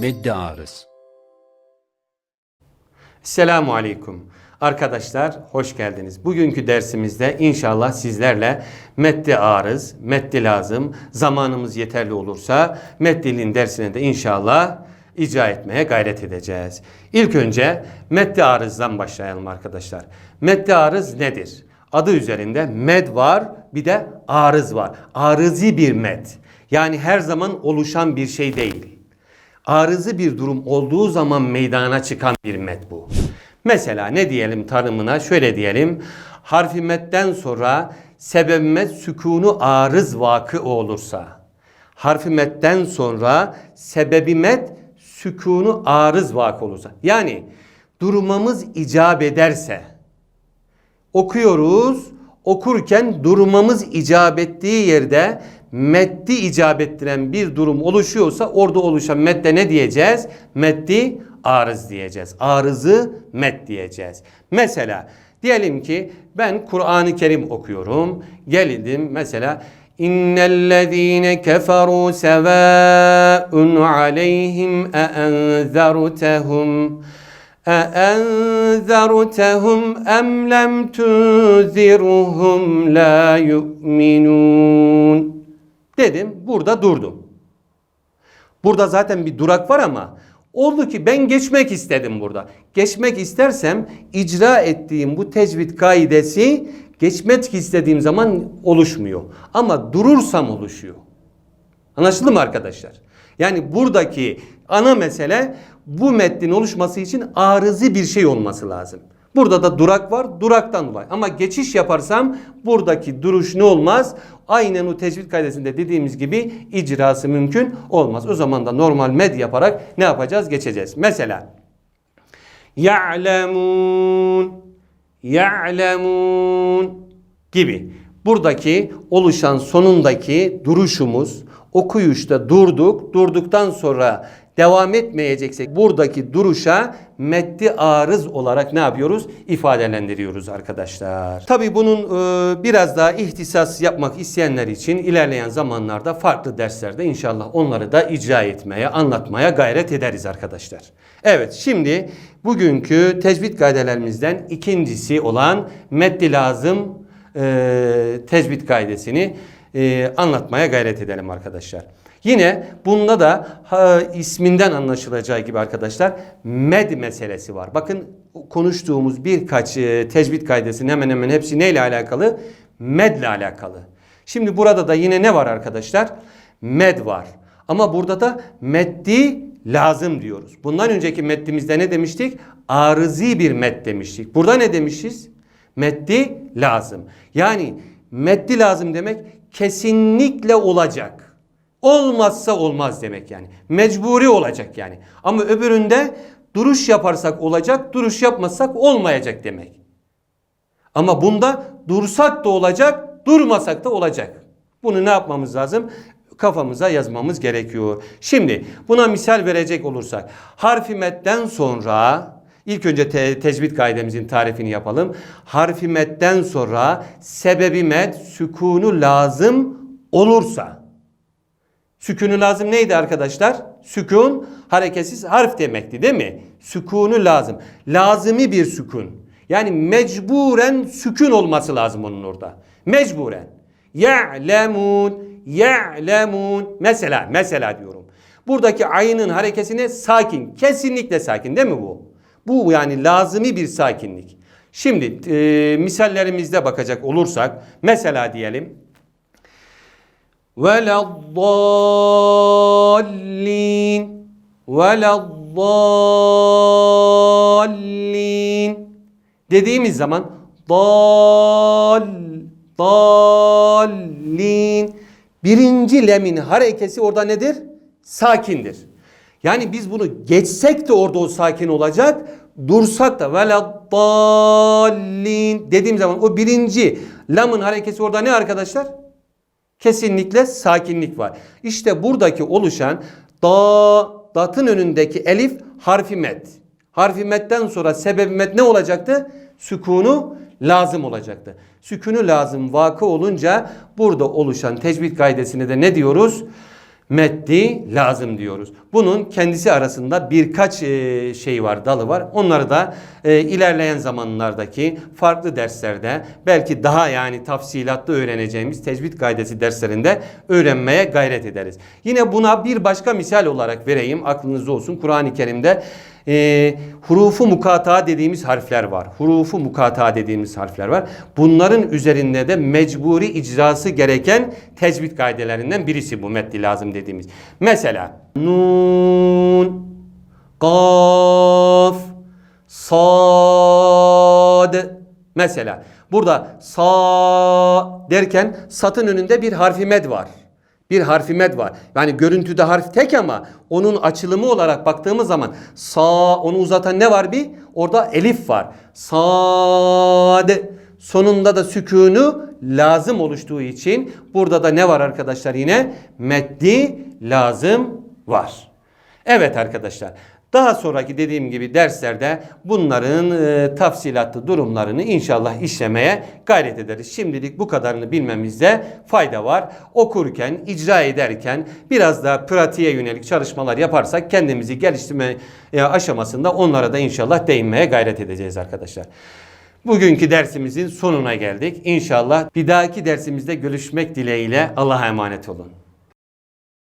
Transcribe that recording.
Meddi arız. Selamun Aleyküm. Arkadaşlar hoş geldiniz. Bugünkü dersimizde inşallah sizlerle meddi arız, meddi lazım, zamanımız yeterli olursa meddilin dersine de inşallah icra etmeye gayret edeceğiz. İlk önce meddi arızdan başlayalım arkadaşlar. Meddi arız nedir? Adı üzerinde med var bir de arız var. Arızi bir med. Yani her zaman oluşan bir şey değil arızı bir durum olduğu zaman meydana çıkan bir met bu. Mesela ne diyelim tanımına şöyle diyelim. Harfi metten sonra sebeb met sükunu arız vakı olursa. Harfi metten sonra sebebi met sükunu arız vakı olursa. Yani durmamız icap ederse okuyoruz. Okurken durmamız icap ettiği yerde meddi icap ettiren bir durum oluşuyorsa orada oluşan medde ne diyeceğiz? Meddi arız diyeceğiz. Arızı med diyeceğiz. Mesela diyelim ki ben Kur'an-ı Kerim okuyorum. Geldim mesela İnnellezîne keferû sevâun aleyhim e enzertehum أأنذرتهم أم لم تنذرهم لا يؤمنون Dedim burada durdum. Burada zaten bir durak var ama oldu ki ben geçmek istedim burada. Geçmek istersem icra ettiğim bu tecvid kaidesi geçmek istediğim zaman oluşmuyor. Ama durursam oluşuyor. Anlaşıldı mı arkadaşlar? Yani buradaki ana mesele bu metnin oluşması için arızi bir şey olması lazım. Burada da durak var. Duraktan dolayı. Ama geçiş yaparsam buradaki duruş ne olmaz? Aynen o tecvid kaidesinde dediğimiz gibi icrası mümkün olmaz. O zaman da normal med yaparak ne yapacağız? Geçeceğiz. Mesela ya'lemun ya'lemun gibi. Buradaki oluşan sonundaki duruşumuz okuyuşta durduk. Durduktan sonra devam etmeyeceksek buradaki duruşa meddi arız olarak ne yapıyoruz? İfadelendiriyoruz arkadaşlar. Tabi bunun e, biraz daha ihtisas yapmak isteyenler için ilerleyen zamanlarda farklı derslerde inşallah onları da icra etmeye, anlatmaya gayret ederiz arkadaşlar. Evet şimdi bugünkü tecvid kaidelerimizden ikincisi olan meddi lazım e, tecvid kaidesini e, anlatmaya gayret edelim arkadaşlar. Yine bunda da ha, isminden anlaşılacağı gibi arkadaşlar med meselesi var. Bakın konuştuğumuz birkaç e, tecvid kaidesinin hemen hemen hepsi neyle alakalı? Medle alakalı. Şimdi burada da yine ne var arkadaşlar? Med var. Ama burada da meddi lazım diyoruz. Bundan önceki meddimizde ne demiştik? Arızi bir med demiştik. Burada ne demişiz? Meddi lazım. Yani meddi lazım demek kesinlikle olacak. Olmazsa olmaz demek yani. Mecburi olacak yani. Ama öbüründe duruş yaparsak olacak, duruş yapmazsak olmayacak demek. Ama bunda dursak da olacak, durmasak da olacak. Bunu ne yapmamız lazım? Kafamıza yazmamız gerekiyor. Şimdi buna misal verecek olursak harfi metten sonra ilk önce te tecvid kaidemizin tarifini yapalım. Harfi metten sonra sebebi met sükunu lazım olursa Sükunu lazım neydi arkadaşlar? Sükun hareketsiz harf demekti değil mi? Sükunu lazım. Lazımi bir sükun. Yani mecburen sükun olması lazım onun orada. Mecburen. Ya'lemun, ya'lemun. Mesela, mesela diyorum. Buradaki ayının harekesine sakin. Kesinlikle sakin değil mi bu? Bu yani lazımi bir sakinlik. Şimdi e, misallerimizde bakacak olursak mesela diyelim ولا الضالين ولا الضالين dediğimiz zaman dal dallin birinci lemin harekesi orada nedir? Sakindir. Yani biz bunu geçsek de orada o sakin olacak. Dursak da vela dallin dediğim zaman o birinci lamın harekesi orada ne arkadaşlar? Kesinlikle sakinlik var. İşte buradaki oluşan da datın önündeki elif harfi met. Harfi metten sonra sebebi met ne olacaktı? Sükunu lazım olacaktı. Sükunu lazım vakı olunca burada oluşan tecvid kaidesine de ne diyoruz? Meddi lazım diyoruz. Bunun kendisi arasında birkaç e, şey var, dalı var. Onları da e, ilerleyen zamanlardaki farklı derslerde belki daha yani tafsilatlı öğreneceğimiz tecvid kaidesi derslerinde öğrenmeye gayret ederiz. Yine buna bir başka misal olarak vereyim aklınızda olsun. Kur'an-ı Kerim'de e, hurufu mukata dediğimiz harfler var. Hurufu mukata dediğimiz harfler var. Bunların üzerinde de mecburi icrası gereken tecvid kaidelerinden birisi bu meddi lazım dediğimiz. Mesela nun, kaf, sad. Mesela burada sa derken satın önünde bir harfi med var. Bir harfi med var. Yani görüntüde harf tek ama onun açılımı olarak baktığımız zaman sa onu uzatan ne var bir? Orada elif var. Sad sonunda da sükûnu lazım oluştuğu için burada da ne var arkadaşlar yine? Meddi lazım var. Evet arkadaşlar. Daha sonraki dediğim gibi derslerde bunların e, tafsilatlı durumlarını inşallah işlemeye gayret ederiz. Şimdilik bu kadarını bilmemizde fayda var. Okurken, icra ederken biraz da pratiğe yönelik çalışmalar yaparsak kendimizi geliştirme e, aşamasında onlara da inşallah değinmeye gayret edeceğiz arkadaşlar. Bugünkü dersimizin sonuna geldik. İnşallah bir dahaki dersimizde görüşmek dileğiyle Allah'a emanet olun.